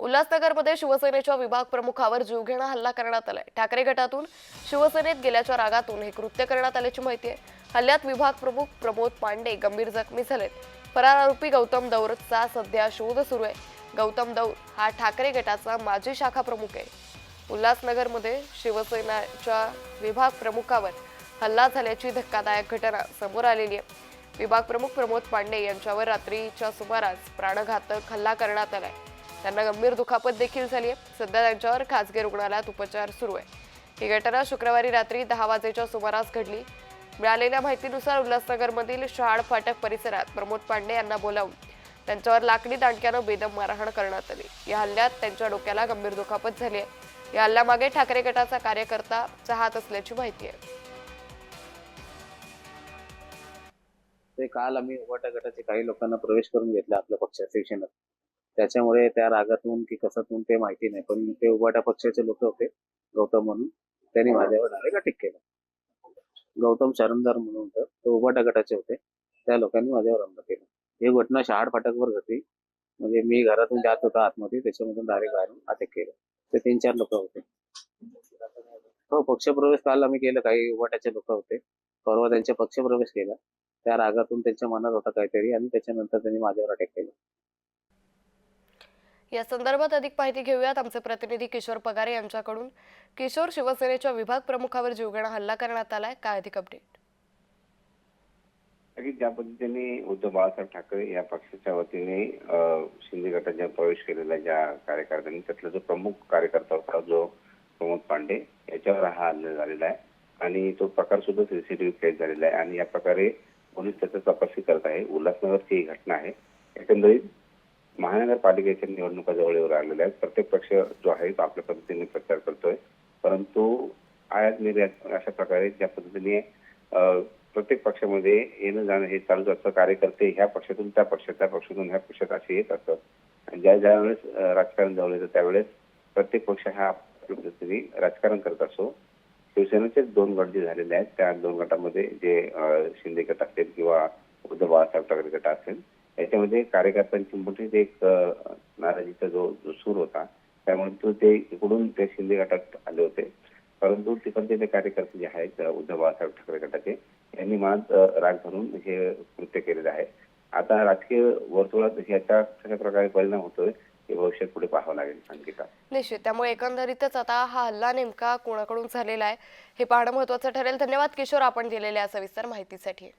उल्हासनगरमध्ये शिवसेनेच्या विभाग प्रमुखावर जीवघेणा हल्ला करण्यात आलाय. ठाकरे गटातून शिवसेनेत गेल्याच्या रागातून हे कृत्य करण्यात आल्याची माहिती आहे. हल्ल्यात विभाग प्रमुख प्रमोद पांडे गंभीर जखमी झालेत. फरार आरोपी गौतम दौरचा सध्या शोध सुरू आहे. गौतम दौर हा ठाकरे गटाचा माजी शाखा प्रमुख आहे. उल्हासनगरमध्ये शिवसेनाच्या विभाग प्रमुखावर हल्ला झाल्याची धक्कादायक घटना समोर आलेली आहे. विभाग प्रमुख प्रमोद पांडे यांच्यावर रात्रीच्या सुमारास प्राणघातक हल्ला करण्यात आलाय. त्यांना गंभीर दुखापत देखील झाली आहे सध्या त्यांच्यावर खासगी रुग्णालयात उपचार सुरू आहे. ही घटना शुक्रवारी रात्री दहा वाजेच्या सुमारास घडली. मिळालेल्या माहितीनुसार उल्हासनगरमधील शहाड फाटक परिसरात प्रमोद पांडे यांना बोलावून त्यांच्यावर लाकडी दांडक्यानं बेदम मारहाण करण्यात आली. या हल्ल्यात त्यांच्या डोक्याला गंभीर दुखापत झाली आहे या हल्ल्यामागे ठाकरे गटाचा कार्यकर्ता चाहत असल्याची माहिती आहे. ते काल आम्ही उभाटा गटाचे काही लोकांना प्रवेश करून घेतला आपल्या पक्षाच्या शिक्षणात त्याच्यामुळे त्या रागातून की कसातून ते माहिती नाही. पण ते उभाटा पक्षाचे लोक होते गौतम म्हणून. त्यांनी माझ्यावर डायरेक्ट अटॅक केला. गौतम शरणदार म्हणून होतं. ते उभाटा गटाचे होते. त्या लोकांनी माझ्यावर हमला केला. ही घटना शहाड फाटकवर घडली. म्हणजे मी घरातून जात होता आतमध्ये. त्याच्यामधून डायरेक्ट बाहेरून अटॅक केलं. ते तीन चार लोक होते. हो पक्षप्रवेश काल आम्ही केलं. काही उभाटाचे लोक होते. परवा त्यांच्या पक्षप्रवेश केला. त्या रागातून त्यांच्या मनात होता काहीतरी. आणि त्याच्यानंतर त्यांनी माझ्यावर अटॅक केला. या संदर्भात अधिक माहिती घेऊयात आमचे प्रतिनिधी किशोर पगारे यांच्याकडून. किशोर शिवसेनेच्या विभाग प्रमुखावर जीवघेणा हल्ला करण्यात आलाय. काय अधिक अपडेट ज्या पद्धतीने उद्धव बाळासाहेब ठाकरे या पक्षाच्या वतीने शिंदे गटात ज्या प्रवेश केलेल्या ज्या कार्यकर्त्यांनी त्यातला जो प्रमुख कार्यकर्ता होता जो प्रमोद पांडे याच्यावर हा हल्ला झालेला आहे. आणि तो प्रकार सुद्धा सीसीटीव्ही कैद झालेला आहे. आणि या प्रकारे पोलीस त्याचा तपासणी करत आहे. उल्हासनगरची ही घटना आहे. एकंदरीत महानगरपालिकेच्या निवडणुका जवळ येऊ लागलेल्या आहेत. प्रत्येक पक्ष जो आहे तो आपल्या पद्धतीने प्रचार करतोय. परंतु आयात निर्यात अशा प्रकारे ज्या पद्धतीने प्रत्येक पक्षामध्ये येणं जाणं हे चालूच असतं. कार्यकर्ते ह्या पक्षातून त्या पक्षात त्या पक्षातून ह्या पक्षात असे येत असतात. आणि ज्या ज्या वेळेस राजकारण जवळ येतं त्यावेळेस प्रत्येक पक्ष हा आपल्या पद्धतीने राजकारण करत असतो. शिवसेनेचे दोन गट जे झालेले आहेत त्या दोन गटामध्ये जे शिंदे गट असेल किंवा उद्धव बाळासाहेब ठाकरे गट असेल याच्यामध्ये कार्यकर्त्यांची मोठी एक नाराजीचा जो जो सूर होता त्यामुळे तो ते इकडून ते शिंदे गटात आले होते. परंतु तिकडचे जे कार्यकर्ते जे आहेत उद्धव बाळासाहेब ठाकरे गटाचे यांनी मनात राग धरून हे कृत्य केलेलं आहे. आता राजकीय वर्तुळात ह्याचा कशा प्रकारे परिणाम होतोय हे भविष्यात पुढे पाहावं लागेल अंकिता निश्चित. त्यामुळे एकंदरीतच आता हा हल्ला नेमका कोणाकडून झालेला आहे हे पाहणं महत्वाचं ठरेल. धन्यवाद किशोर आपण दिलेल्या सविस्तर माहितीसाठी.